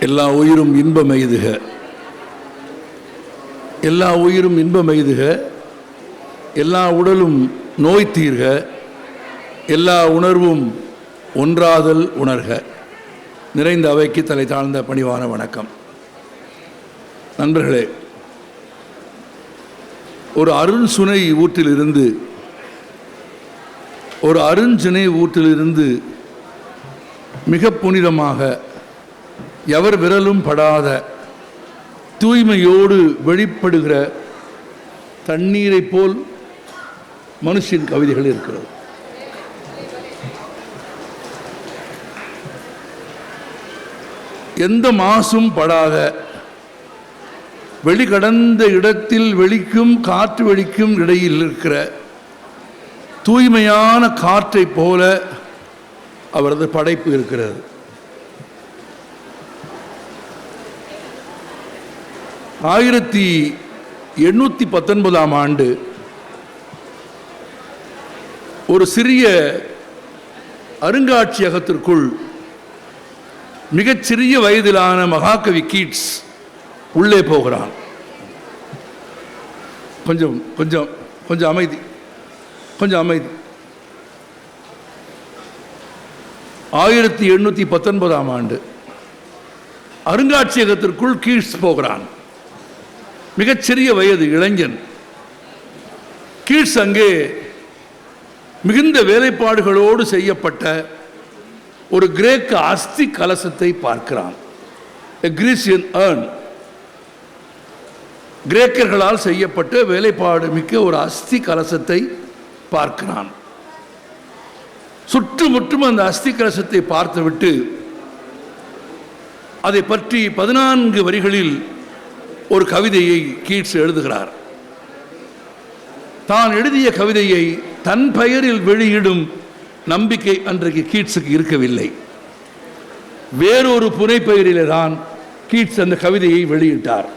எல்லா உயிரும் இன்பம் எய்துக. எல்லா உயிரும் இன்பம் எய்துக. எல்லா உடலும் நோய் தீர்க. எல்லா உணர்வும் ஒன்றாதல் உணர்க. நிறைந்த அவைக்கு தலை தாழ்ந்த பணிவான வணக்கம். நண்பர்களே ஒரு அருண் சுனை ஊற்றிலிருந்து ஒரு அருஞ்சுனை ஊற்றிலிருந்து மிக புனிதமாக எவர் விரலும் படாத தூய்மையோடு வெளிப்படுகிற தண்ணீரைப் போல் மனுஷின் கவிதைகள் இருக்கிறது. எந்த மாசும் படாத வெளிக்கடந்த இடத்தில் வெளிக்கும் காற்று வெளிக்கும் இடையில் இருக்கிற தூய்மையான காற்றைப் போல அவரது படைப்பு இருக்கிறது. ஆயிரத்தி எண்ணூற்றி பத்தொன்பதாம் ஆண்டு ஒரு சிறிய அருங்காட்சியகத்திற்குள் மிகச்சிறிய வயதிலான மகாகவி கீட்ஸ் உள்ளே போகிறான். கொஞ்சம் கொஞ்சம் கொஞ்சம் அமைதி கொஞ்சம் அமைதி. ஆயிரத்தி எண்ணூற்றி பத்தொன்பதாம் ஆண்டு அருங்காட்சியகத்திற்குள் கீட்ஸ் போகிறான். மிகச்சிறிய வயது இளைஞன். கீழ்ஸ் அங்கே மிகுந்த வேலைப்பாடுகளோடு செய்யப்பட்ட ஒரு கிரேக்க அஸ்தி கலசத்தை பார்க்கிறான். கிரீசியன் ஏர்ன் கிரேக்கர்களால் செய்யப்பட்ட வேலைப்பாடு மிக்க ஒரு அஸ்தி கலசத்தை பார்க்கிறான். சுற்றுமுற்றும் அந்த அஸ்தி கலசத்தை பார்த்துவிட்டு அதை பற்றி பதினான்கு வரிகளில் ஒரு கவிதையை கீட்ஸ் எழுதுகிறார். தான் எழுதிய கவிதையை தன் பெயரில் வெளியிடும் நம்பிக்கை அன்றைக்கு கீட்ஸுக்கு இருக்கவில்லை. வேறொரு புனைப்பெயரிலே தான் கீட்ஸ் அந்த கவிதையை வெளியிட்டார்.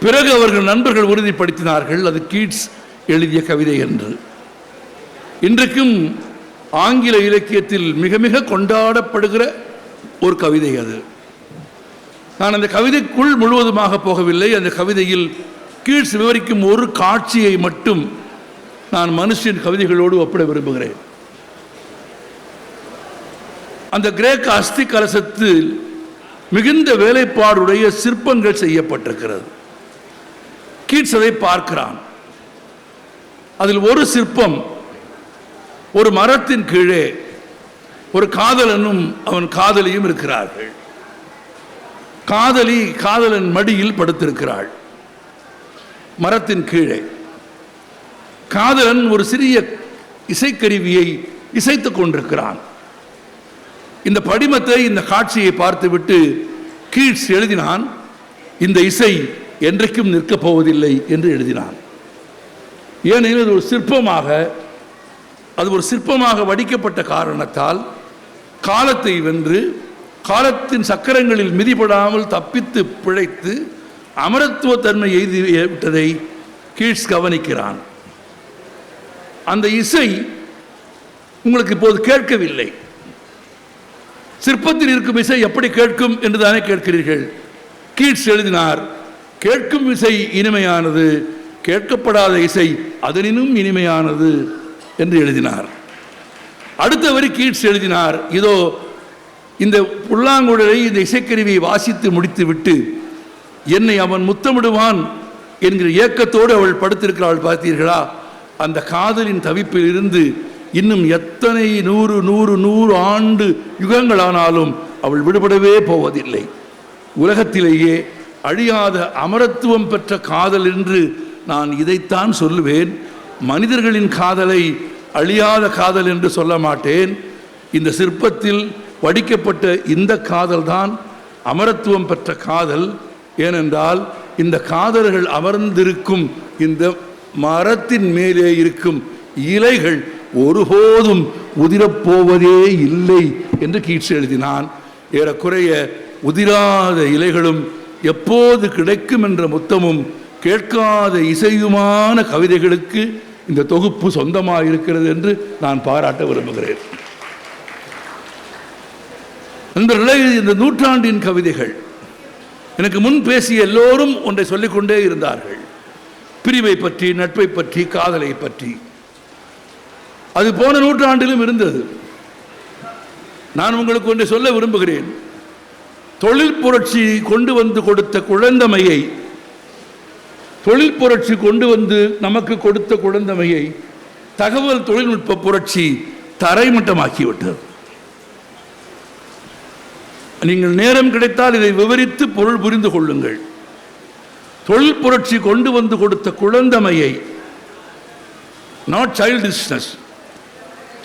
பிறகு அவர்கள் நண்பர்கள் உறுதிப்படுத்தினார்கள் அது கீட்ஸ் எழுதிய கவிதை என்று. இன்றைக்கும் ஆங்கில இலக்கியத்தில் மிக மிக கொண்டாடப்படுகிற ஒரு கவிதை அது. நான் அந்த கவிதைக்குள் முழுவதுமாக போகவில்லை. அந்த கவிதையில் கீழ்ஸ் விவரிக்கும் ஒரு காட்சியை மட்டும் நான் மனுஷின் கவிதைகளோடு ஒப்பிட விரும்புகிறேன். அந்த கிரேக்க அஸ்தி கலசத்தில் மிகுந்த வேலைப்பாடுடைய சிற்பங்கள் செய்யப்பட்டிருக்கிறது. கீட்ஸ் அதை பார்க்கிறான். அதில் ஒரு சிற்பம் ஒரு மரத்தின் கீழே ஒரு காதலனும் அவன் காதலியும் இருக்கிறார்கள். காதலி காதலன் மடியில் படுத்திருக்கிறாள். மரத்தின் கீழே. காதலன் ஒரு சிறிய இசைக்கருவியை இசைத்துக் கொண்டிருக்கிறான். இந்த படிமத்தை இந்த காட்சியை பார்த்துவிட்டு கீழ்ஸ் எழுதினான் இந்த இசை என்றைக்கும் நிற்கப் போவதில்லை என்று எழுதினான். ஏனெனில் அது ஒரு சிற்பமாக அது ஒரு சிற்பமாக வடிக்கப்பட்ட காரணத்தால் காலத்தை வென்று காலத்தின் சக்கரங்களில் மிதிபடாமல் தப்பித்து பிழைத்து அமரத்துவ தன்மை எய்தி விட்டதை கீழ்ஸ் கவனிக்கிறான். அந்த இசை உங்களுக்கு இப்போது கேட்கவில்லை. சிற்பத்தில் இருக்கும் இசை எப்படி கேட்கும் என்று தானே கேட்கிறீர்கள். கீட்ஸ் எழுதினார் கேட்கும் இசை இனிமையானது கேட்கப்படாத இசை அதனினும் இனிமையானது என்று எழுதினார். அடுத்த வரி கீட்ஸ் எழுதினார் இதோ இந்த புல்லாங்குழலை இந்த இசைக்கருவியை வாசித்து முடித்துவிட்டு என்னை அவன் முத்தமிடுவான் என்கிற ஏக்கத்தோடு அவள் படுத்திருக்கிறாள் பார்த்தீர்களா? அந்த காதலின் தவிப்பில் இருந்து இன்னும் எத்தனை நூறு நூறு நூறு ஆண்டு யுகங்களானாலும் அவள் விடுபடவே போவதில்லை. உலகத்திலேயே அழியாத அமரத்துவம் பெற்ற காதல் என்று நான் இதைத்தான் சொல்லுவேன். மனிதர்களின் காதலை அழியாத காதல் என்று சொல்ல மாட்டேன். இந்த சிற்பத்தில் வடிக்கப்பட்ட இந்த காதல்தான் அமரத்துவம் பெற்ற காதல். ஏனென்றால் இந்த காதல்கள் அமர்ந்திருக்கும் இந்த மரத்தின் மேலே இருக்கும் இலைகள் ஒருபோதும் உதிரப்போவதே இல்லை என்று கீழ்ச்சி எழுதினான். ஏறக்குறைய உதிராத இலைகளும் எப்போது கிடைக்கும் என்ற முத்தமும் கேட்காத இசையுமான கவிதைகளுக்கு இந்த தொகுப்பு சொந்தமாக இருக்கிறது என்று நான் பாராட்ட விரும்புகிறேன். நண்பர்களே இந்த நூற்றாண்டின் கவிதைகள். எனக்கு முன் பேசிய எல்லோரும் ஒன்றை சொல்லிக்கொண்டே இருந்தார்கள். பிரிவை பற்றி நட்பை பற்றி காதலை பற்றி. அது போன நூற்றாண்டிலும் இருந்தது. நான் உங்களுக்கு ஒன்றை சொல்ல விரும்புகிறேன். தொழில் புரட்சி கொண்டு வந்து கொடுத்த குழந்தமையை தொழில் புரட்சி கொண்டு வந்து நமக்கு கொடுத்த குழந்தமையை தகவல் தொழில்நுட்ப புரட்சி தரைமட்டமாக்கிவிட்டது. நீங்கள் நேரம் கிடைத்தால் இதை விவரித்து பொருள் புரிந்து கொள்ளுங்கள். தொழில் புரட்சி கொண்டு வந்து கொடுத்த குழந்தமையை நாட் சைல்டிஷ்னஸ்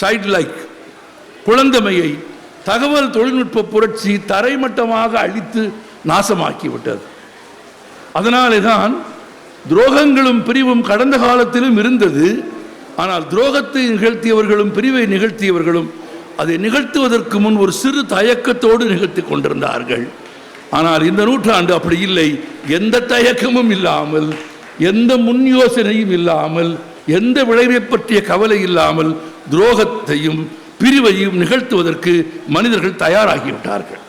சைல்ட் லைக் குழந்தமையை தகவல் தொழில்நுட்ப புரட்சி தரைமட்டமாக அழித்து நாசமாக்கிவிட்டது. அதனாலே தான் துரோகங்களும் பிரிவும் கடந்த காலத்திலும் இருந்தது. ஆனால் துரோகத்தை நிகழ்த்தியவர்களும் பிரிவை நிகழ்த்தியவர்களும் அதை நிகழ்த்துவதற்கு முன் ஒரு சிறு தயக்கத்தோடு நிகழ்த்தி கொண்டிருந்தார்கள். ஆனால் இந்த நூற்றாண்டு அப்படி இல்லை. எந்த தயக்கமும் இல்லாமல் எந்த முன் யோசனையும் இல்லாமல் எந்த விளைவை பற்றிய கவலை இல்லாமல் துரோகத்தையும் பிரிவையும் நிகழ்த்துவதற்கு மனிதர்கள் தயாராகிவிட்டார்கள்.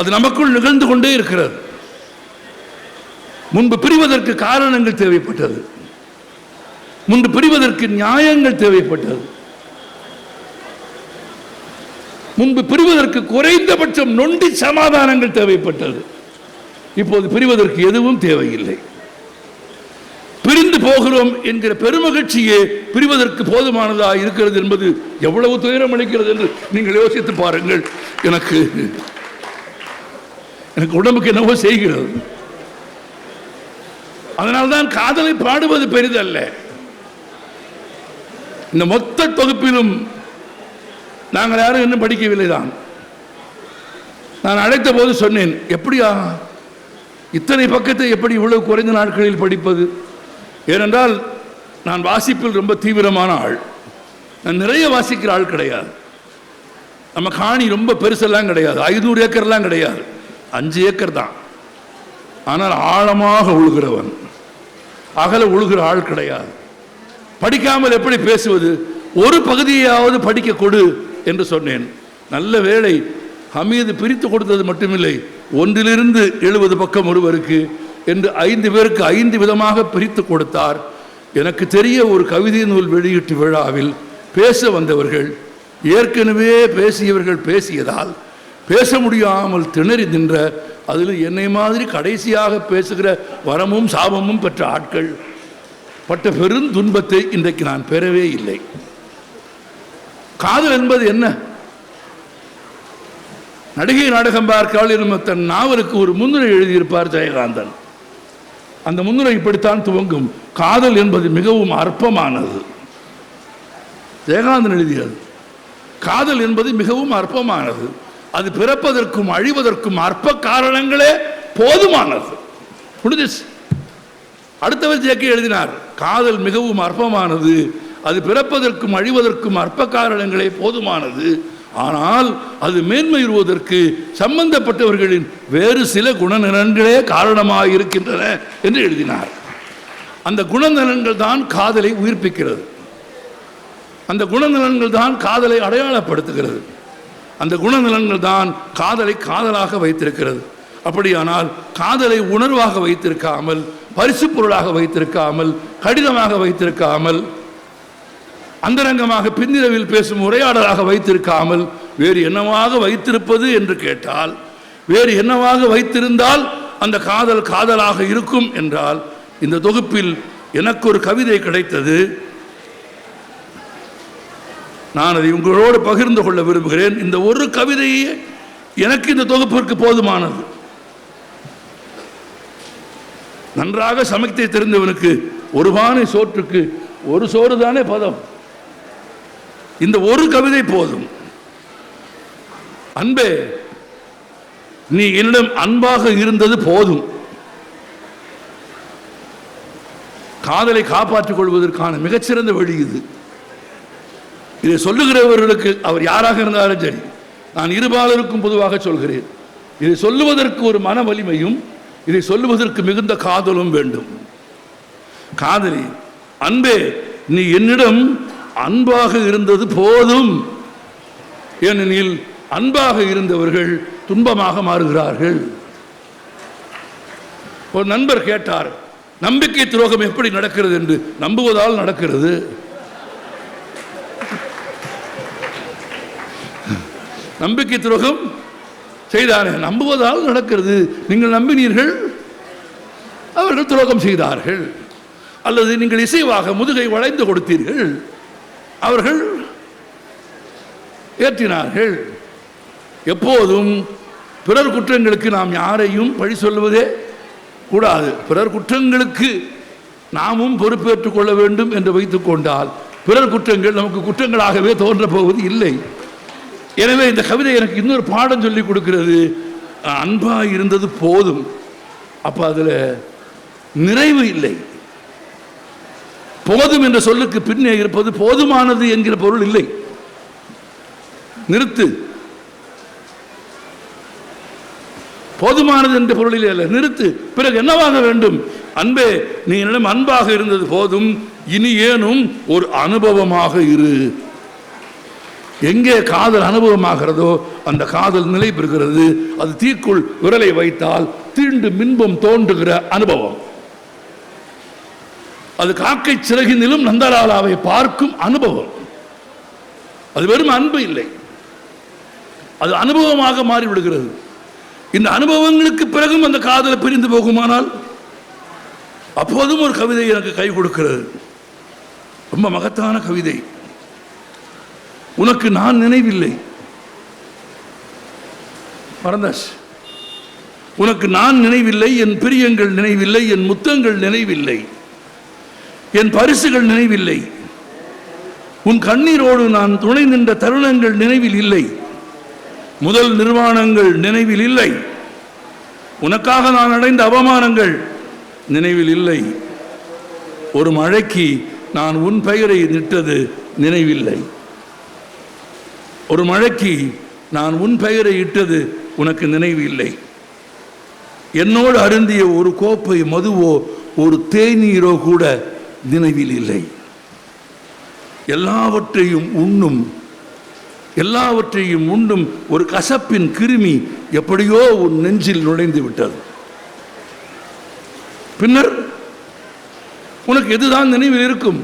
அது நமக்குள் நிகழ்ந்து கொண்டே இருக்கிறது. முன்பு பிரிவதற்கு காரணங்கள் தேவைப்பட்டது. முன்பு பிரிவதற்கு நியாயங்கள் தேவைப்பட்டது. முன்பு பிரிவதற்கு குறைந்தபட்சம் நொண்டி சமாதானங்கள் தேவைப்பட்டது. இப்போது பிரிவதற்கு எதுவும் தேவையில்லை. பிரிந்து போகிறோம் என்கிற பெருமகிழ்ச்சியே பிரிவதற்கு போதுமானதா இருக்கிறது என்பது எவ்வளவு துயரம் அளிக்கிறது என்று நீங்கள் யோசித்து பாருங்கள். எனக்கு எனக்கு உடம்புக்கு என்னவோ செய்கிறது. அதனால்தான் காதலை பாடுவது பெரிதல்ல. இந்த மொத்த தொகுப்பிலும் நாங்கள் யாரும் இன்னும் படிக்கவில்லை தான் நான் அழைத்த போது சொன்னேன் எப்படியா? இத்தனை பக்கத்தை எப்படி இவ்வளவு குறைந்த நாட்களில் படிப்பது? ஏனென்றால் நான் வாசிப்பில் ரொம்ப தீவிரமான ஆள். நான் நிறைய வாசிக்கிற ஆள் கிடையாது. நம்ம காணி ரொம்ப பெருசெல்லாம் கிடையாது. ஐநூறு ஏக்கர்லாம் கிடையாது. அஞ்சு ஏக்கர் தான். ஆனால் ஆழமாக உழுகிறவன். அகல உழுகிற ஆள் கிடையாது. படிக்காமல் எப்படி பேசுவது? ஒரு பகுதியாவது படிக்க கொடு. என்று சொன்னேன். நல்ல வேளை ஹமீது பிரித்து கொடுத்தது மட்டுமில்லை ஒன்றிலிருந்து எழுபது பக்கம் ஒருவருக்கு என்று ஐந்து பேருக்கு ஐந்து விதமாக பிரித்து கொடுத்தார். எனக்கு தெரிய ஒரு கவிதை நூல் வெளியீட்டு விழாவில் பேச வந்தவர்கள் ஏற்கனவே பேசியவர்கள் பேசியதால் பேச முடியாமல் திணறி நின்ற அதில் என்னை மாதிரி கடைசியாக பேசுகிற வரமும் சாபமும் பெற்ற ஆட்கள் பட்ட பெருந்துன்பத்தை இன்றைக்கு நான் பெறவே இல்லை. காதல் என்பது என்ன? நடிகை நாடகம் பார்க்கால் எனும் தன் நாவலுக்கு ஒரு முன்னுரை எழுதியிருப்பார் ஜெயகாந்தன். அந்த முன்னுரை இப்படித்தான் துவங்கும். காதல் என்பது மிகவும் அற்பமானது. ஜெயகாந்தன் எழுதியது காதல் என்பது மிகவும் அற்பமானது. அது பிறப்பதற்கும் அழிவதற்கும் அற்ப காரணங்களே போதுமானது. முடிஞ்சிச்சு அடுத்தவர் ஜேக்கே எழுதினார் காதல் மிகவும் அற்பமானது. அது பிறப்பதற்கும் அழிவதற்கும் அற்ப காரணங்களே போதுமானது. ஆனால் அது மேன்மையுறுவதற்கு சம்பந்தப்பட்டவர்களின் வேறு சில குணநலன்களே காரணமாக இருக்கின்றன என்று எழுதினார். அந்த குணநலன்கள் தான் காதலை உயிர்ப்பிக்கிறது. அந்த குணநலன்கள் தான் காதலை அடையாளப்படுத்துகிறது. அந்த குணநலன்கள் தான் காதலை காதலாக வைத்திருக்கிறது. அப்படியானால் காதலை உணர்வாக வைத்திருக்காமல் பரிசு பொருளாக வைத்திருக்காமல் கடிதமாக வைத்திருக்காமல் அந்தரங்கமாக பின்னிரவில் பேசும் உரையாடலாக வைத்திருக்காமல் வேறு என்னவாக வைத்திருப்பது என்று கேட்டால் வேறு என்னவாக வைத்திருந்தால் அந்த காதல் காதலாக இருக்கும் என்றால் இந்த தொகுப்பில் எனக்கு ஒரு கவிதை கிடைத்தது. நான் அதை உங்களோடு பகிர்ந்து கொள்ள விரும்புகிறேன். இந்த ஒரு கவிதையே எனக்கு இந்த தொகுப்பிற்கு போதுமானது. நன்றாக சமைத்தை தெரிந்தவனுக்கு ஒரு பானை சோற்றுக்கு ஒரு சோறு தானே பதம். இந்த ஒரு கவிதை போதும். அன்பே நீ என்னிடம் அன்பாக இருந்தது போதும். காதலை காப்பாற்றிக் கொள்வதற்கான மிகச்சிறந்த வழி இது. இதை சொல்லுகிறவர்களுக்கு அவர் யாராக இருந்தாலும் சரி நான் இருபாலருக்கும் பொதுவாக சொல்கிறேன். இதை சொல்லுவதற்கு ஒரு மன வலிமையும் இதை சொல்லுவதற்கு மிகுந்த காதலும் வேண்டும். காதலி அன்பே நீ என்னிடம் அன்பாக இருந்தது போதும். ஏனெனில் அன்பாக இருந்தவர்கள் துன்பமாக மாறுகிறார்கள். ஒரு நண்பர் கேட்டார் நம்பிக்கை துரோகம் எப்படி நடக்கிறது என்று. நம்புவதால் நடக்கிறது. நம்பிக்கை துரோகம் செய்தானே நம்புவதால் நடக்கிறது. நீங்கள் நம்பினீர்கள் அவர்கள் துரோகம் செய்தார்கள். அல்லது நீங்கள் இசைவாக முதுகை வளைந்து கொடுத்தீர்கள். அவர்கள் ஏற்றினார்கள். எப்போதும் பிறர் குற்றங்களுக்கு நாம் யாரையும் பழி சொல்லுவதே கூடாது. பிறர் குற்றங்களுக்கு நாமும் பொறுப்பேற்றுக் கொள்ள வேண்டும் என்று வைத்துக் கொண்டால் பிறர் குற்றங்கள் நமக்கு குற்றங்களாகவே தோன்றப் போவது இல்லை. எனவே இந்த கவிதை எனக்கு இன்னொரு பாடம் சொல்லி கொடுக்கிறது. அன்பாக இருந்தது போதும். அப்போ அதில் நிறைவு இல்லை. போதும் என்ற சொல்லுக்கு பின்னே இருப்பது போதுமானது என்கிற பொருள் இல்லை. நிறுத்து. போதுமானது என்ற பொருளில் அல்ல நிறுத்து. பிறகு என்னவாக வேண்டும்? அன்பே நீ என்னிடம் அன்பாக இருந்தது போதும் இனி ஏனும் ஒரு அனுபவமாக இரு. எங்கே காதல் அனுபவமாகிறதோ அந்த காதல் நிலை பெறுகிறது அது தீக்குள் விரலை வைத்தால் தீண்டு மின்பம் தோன்றுகிற அனுபவம். அது காக்கை சிறகினிலும் நந்தலாலாவை பார்க்கும் அனுபவம். அது வெறும் அன்பு இல்லை. அது அனுபவமாக மாறிவிடுகிறது. இந்த அனுபவங்களுக்கு பிறகும் அந்த காதலை பிரிந்து போகுமானால் அப்போதும் ஒரு கவிதை எனக்கு கை கொடுக்கிறது. ரொம்ப மகத்தான கவிதை. உனக்கு நான் நினைவில்லை. மறந்தாஸ் உனக்கு நான் நினைவில்லை என் பிரியங்கள் நினைவில்லை என் முத்தங்கள் நினைவில்லை. என் பரிசுகள் நினைவில்லை. உன் கண்ணீரோடு நான் துணை நின்ற தருணங்கள் நினைவில் இல்லை. முதல் நிர்வாணங்கள் நினைவில் இல்லை. உனக்காக நான் அடைந்த அவமானங்கள் நினைவில் இல்லை. ஒரு மழைக்கு நான் உன் பெயரை நிட்டது நினைவில்லை. ஒரு மழைக்கு நான் உன் பெயரை இட்டது உனக்கு நினைவில்லை. என்னோடு அருந்திய ஒரு கோப்பை மதுவோ ஒரு தேநீரோ கூட நினைவில் இல்லை. எல்லாவற்றையும் உண்ணும் எல்லாவற்றையும் உண்ணும் ஒரு கசப்பின் கிருமி எப்படியோ உன் நெஞ்சில் நுழைந்து விட்டது. பின்னர் உனக்கு எதுதான் நினைவில் இருக்கும்?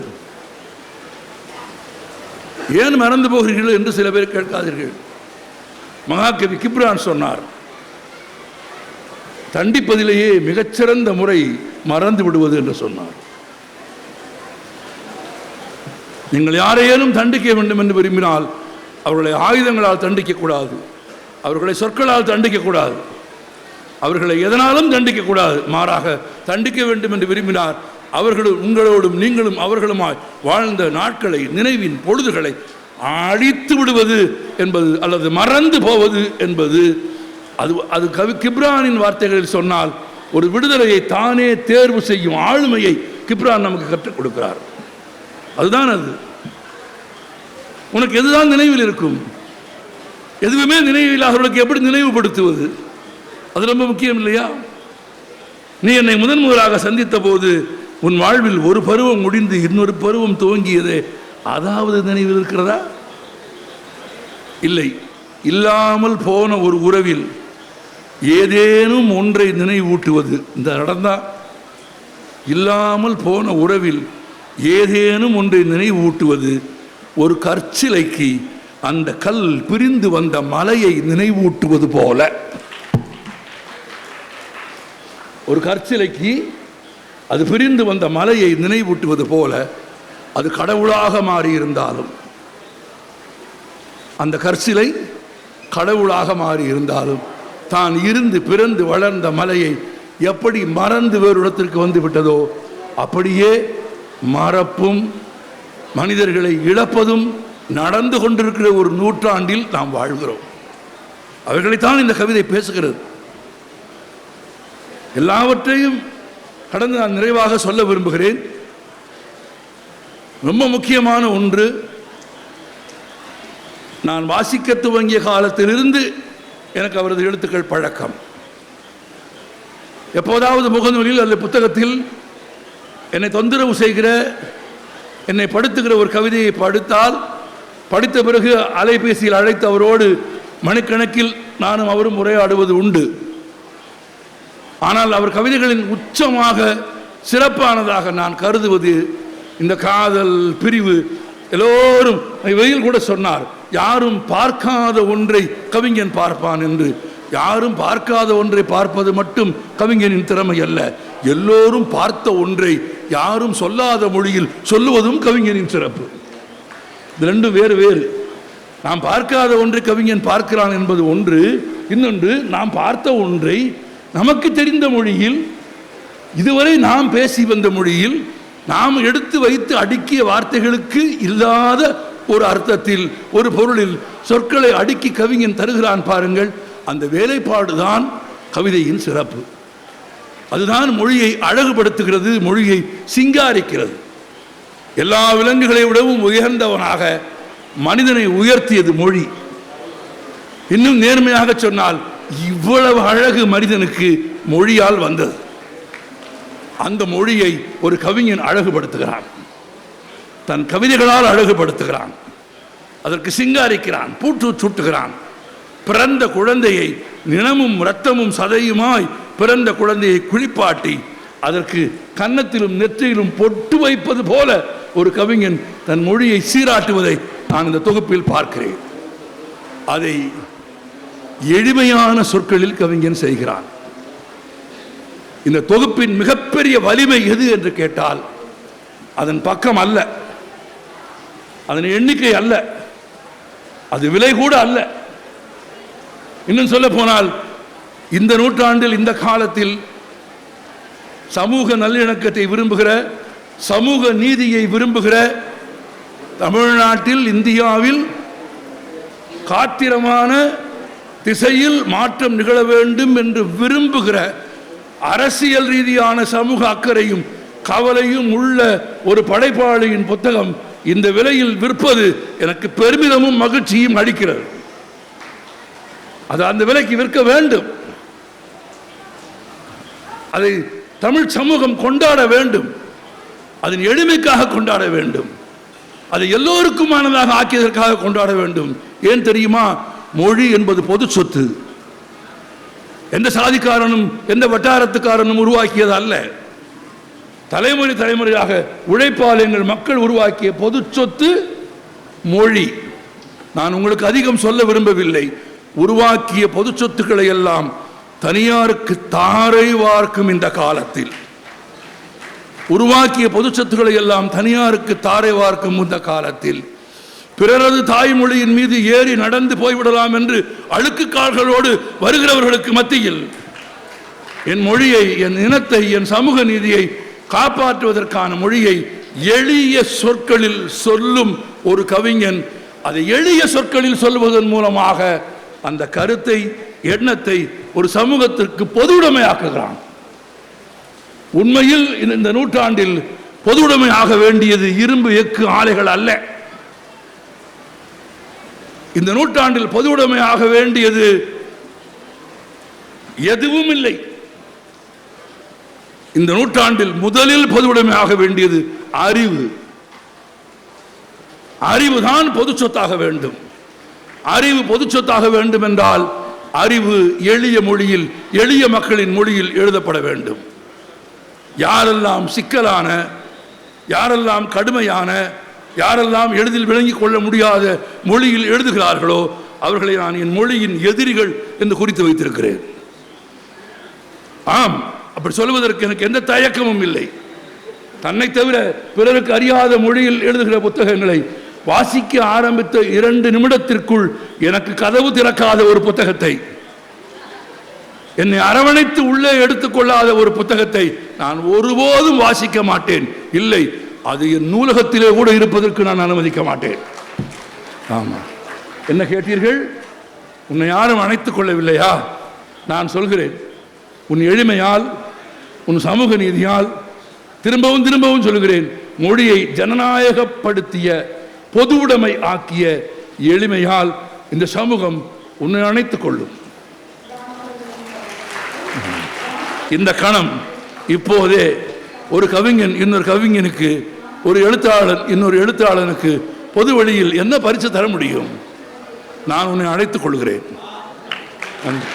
ஏன் மறந்து போகிறீர்கள் என்று சில பேர் கேட்காதீர்கள். மகாகவி கிப்ரான் சொன்னார் தண்டிப்பதிலேயே மிகச்சிறந்த முறை மறந்து விடுவது என்று சொன்னார். நீங்கள் யாரையேனும் தண்டிக்க வேண்டும் என்று விரும்பினால் அவர்களை ஆயுதங்களால் தண்டிக்கக்கூடாது அவர்களை சொற்களால் தண்டிக்கக்கூடாது அவர்களை எதனாலும் தண்டிக்கக்கூடாது மாறாக தண்டிக்க வேண்டும் என்று விரும்பினார் அவர்களும் உங்களோடும் நீங்களும் அவர்களுமாய் வாழ்ந்த நாட்களை நினைவின் பொழுதுகளை அழித்து விடுவது என்பது அல்லது மறந்து போவது என்பது. அது அது கவி கிப்ரானின் வார்த்தைகளில் சொன்னால் ஒரு விடுதலையை தானே தேர்வு செய்யும் ஆளுமையை கிப்ரான் நமக்கு கற்றுக் கொடுக்கிறார். அதுதான் அது. உனக்கு எதுதான் நினைவில் இருக்கும்? எதுவுமே நினைவில் அவர்களுக்கு எப்படி நினைவுபடுத்துவது? அது ரொம்ப முக்கியம் இல்லையா? நீ என்னை முதன் முதலாக சந்தித்த போது உன் வாழ்வில் ஒரு பருவம் முடிந்து இன்னொரு பருவம் துவங்கியதே அதாவது நினைவில் இருக்கிறதா? இல்லை. இல்லாமல் போன ஒரு உறவில் ஏதேனும் ஒன்றை நினைவூட்டுவது. இந்த நடந்தா இல்லாமல் போன உறவில் ஏதேனும் ஒன்றை நினைவூட்டுவது ஒரு கற்சிலைக்கு அந்த கல் பிரிந்து வந்த மலையை நினைவூட்டுவது போல. ஒரு கற்சிலைக்கு அது பிரிந்து வந்த மலையை நினைவூட்டுவது போல அது கடவுளாக மாறியிருந்தாலும் அந்த கற்சிலை கடவுளாக மாறி இருந்தாலும் தான் இருந்து பிறந்து வளர்ந்த மலையை எப்படி மறந்து வேறு இடத்திற்கு வந்து விட்டதோ அப்படியே மறப்பும் மனிதர்களை இழப்பதும் நடந்து கொண்டிருக்கிற ஒரு நூற்றாண்டில் நாம் வாழ்கிறோம். அவர்களைத்தான் இந்த கவிதை பேசுகிறது. எல்லாவற்றையும் கடந்து நான் நிறைவாக சொல்ல விரும்புகிறேன். ரொம்ப முக்கியமான ஒன்று நான் வாசிக்க துவங்கிய காலத்திலிருந்து எனக்கு அவரது எழுத்துக்கள் பழக்கம். எப்போதாவது முகநூலில் அல்லது புத்தகத்தில் என்னை தொந்தரவு செய்கிற என்னை படுத்துகிற ஒரு கவிதையை படுத்தால் படித்த பிறகு அலைபேசியில் அழைத்து அவரோடு மணிக்கணக்கில் நானும் அவரும் உரையாடுவது உண்டு. ஆனால் அவர் கவிதைகளின் உச்சமாக சிறப்பானதாக நான் கருதுவது இந்த காதல் பிரிவு. எல்லோரும் வெயில் கூட சொன்னார் யாரும் பார்க்காத ஒன்றை கவிஞன் பார்ப்பான் என்று. யாரும் பார்க்காத ஒன்றை பார்ப்பது மட்டும் கவிஞனின் திறமை அல்ல. எல்லோரும் பார்த்த ஒன்றை யாரும் சொல்லாத மொழியில் சொல்லுவதும் கவிஞனின் சிறப்பு. இது ரெண்டும் வேறு வேறு. நாம் பார்க்காத ஒன்றை கவிஞன் பார்க்கிறான் என்பது ஒன்று. இன்னொன்று நாம் பார்த்த ஒன்றை நமக்கு தெரிந்த மொழியில் இதுவரை நாம் பேசி வந்த மொழியில் நாம் எடுத்து வைத்து அடுக்கிய வார்த்தைகளுக்கு இல்லாத ஒரு அர்த்தத்தில் ஒரு பொருளில் சொற்களை அடுக்கி கவிஞன் தருகிறான் பாருங்கள். அந்த வேலைப்பாடுதான் கவிதையின் சிறப்பு. அதுதான் மொழியை அழகுபடுத்துகிறது மொழியை சிங்காரிக்கிறது. எல்லா விலங்குகளை விடவும் உயர்ந்தவனாக மனிதனை உயர்த்தியது மொழி. இன்னும் நேர்மையாக சொன்னால் இவ்வளவு அழகு மனிதனுக்கு மொழியால் வந்தது. அந்த மொழியை ஒரு கவிஞன் அழகுபடுத்துகிறான். தன் கவிதைகளால் அழகுபடுத்துகிறான். அதற்கு சிங்காரிக்கிறான் பூட்டு சூட்டுகிறான். பிறந்த குழந்தையை நினமும் இரத்தமும் சதையுமாய் பிறந்த குழந்தையை குளிப்பாட்டி அதற்கு கன்னத்திலும் நெற்றியிலும் பொட்டு வைப்பது போல ஒரு கவிஞன் தன் மொழியை சீராட்டுவதை நான் இந்த தொகுப்பில் பார்க்கிறேன். அதை எளிமையான சொற்களில் கவிஞன் செய்கிறான். இந்த தொகுப்பின் மிகப்பெரிய வலிமை எது என்று கேட்டால் அதன் பக்கம் அல்ல. அதன் எண்ணிக்கை அல்ல. அது விலை கூட அல்ல. இன்னும் சொல்ல போனால் இந்த நூற்றாண்டில் இந்த காலத்தில் சமூக நல்லிணக்கத்தை விரும்புகிற சமூக நீதியை விரும்புகிற தமிழ்நாட்டில் இந்தியாவில் காத்திரமான திசையில் மாற்றம் நிகழ வேண்டும் என்று விரும்புகிற அரசியல் ரீதியான சமூக அக்கறையும் கவலையும் உள்ள ஒரு படைப்பாளியின் புத்தகம் இந்த விலையில் விற்பது எனக்கு பெருமிதமும் மகிழ்ச்சியும் அளிக்கிறது. அது அந்த விலைக்கு விற்க வேண்டும். அதை தமிழ் சமூகம் கொண்டாட வேண்டும். அதன் எளிமைக்காக கொண்டாட வேண்டும். அதை எல்லோருக்குமானதாக ஆக்கியதற்காக கொண்டாட வேண்டும். ஏன் தெரியுமா? மொழி என்பது பொது சொத்து. எந்த சாதிக்காரனும் எந்த வட்டாரத்துக்காரனும் உருவாக்கியது அல்ல. தலைமுறை தலைமுறையாக உழைப்பால் எங்கள் மக்கள் உருவாக்கிய பொது சொத்து மொழி. நான் உங்களுக்கு அதிகம் சொல்ல விரும்பவில்லை. உருவாக்கிய பொது சொத்துக்களை எல்லாம் தனியாருக்கு தாரை வார்க்கும் இந்த காலத்தில். உருவாக்கிய பொது சொத்துக்களை எல்லாம் தனியாருக்கு தாரை வார்க்கும் இந்த காலத்தில். பிறரது தாய்மொழியின் மீது ஏறி நடந்து போய்விடலாம் என்று அழுக்கு கால்களோடு வருகிறவர்களுக்கு மத்தியில். என் மொழியை என் இனத்தை என் சமூக நீதியை காப்பாற்றுவதற்கான மொழியை எளிய சொற்களில் சொல்லும் ஒரு கவிஞன் அதை எளிய சொற்களில் சொல்வதன் மூலமாக அந்த கருத்தை எண்ணத்தை ஒரு சமூகத்திற்கு பொதுவுடைமையாக்குகிறான். உண்மையில் இந்த நூற்றாண்டில் பொதுவுடைமை ஆக வேண்டியது இரும்பு எக்கு ஆலைகள் அல்ல. இந்த நூற்றாண்டில் பொதுவுடைமை ஆக வேண்டியது எதுவும் இல்லை. இந்த நூற்றாண்டில் முதலில் பொதுவுடைமை ஆக வேண்டியது அறிவு. அறிவுதான் பொது சொத்தாக வேண்டும். அறிவு பொது சொத்தாக வேண்டும் என்றால் அறிவு எளிய மொழியில் எளிய மக்களின் மொழியில் எழுதப்பட வேண்டும். யாரெல்லாம் சிக்கலான யாரெல்லாம் கடுமையான யாரெல்லாம் எளிதில் விளங்கிக் கொள்ள முடியாத மொழியில் எழுதுகிறார்களோ அவர்களை நான் என் மொழியின் எதிரிகள் என்று குறித்து வைத்திருக்கிறேன். ஆம் அப்படி சொல்வதற்கு எனக்கு எந்த தயக்கமும் இல்லை. தன்னை தவிர பிறருக்கு அறியாத மொழியில் எழுதுகிற புத்தகங்களை வாசிக்க ஆரம்பித்த இரண்டு நிமிடத்திற்குள் எனக்கு கதவு திறக்காத ஒரு புத்தகத்தை என்னை அரவணைத்து உள்ளே எடுத்துக்கொள்ளாத ஒரு புத்தகத்தை நான் ஒருபோதும் வாசிக்க மாட்டேன். இல்லை அது என் நூலகத்திலே கூட இருப்பதற்கு நான் அனுமதிக்க மாட்டேன். ஆமா. என்ன கேட்டீர்கள்? உன்னை யாரும் அணைத்துக் கொள்ளவில்லையா? நான் சொல்கிறேன் உன் எளிமையால் உன் சமூக நீதியால் திரும்பவும் திரும்பவும் சொல்கிறேன் மொழியை ஜனநாயகப்படுத்திய பொதுவுடைமை ஆக்கிய எளிமையால் இந்த சமூகம் உன்னை அணைத்துக் கொள்ளும். இந்த கணம் இப்போதே ஒரு கவிஞன் இன்னொரு கவிஞனுக்கு ஒரு எழுத்தாளன் இன்னொரு எழுத்தாளனுக்கு பொது வழியில் என்ன பரிசு தர முடியும்? நான் உன்னை அழைத்துக் கொள்கிறேன். நன்றி.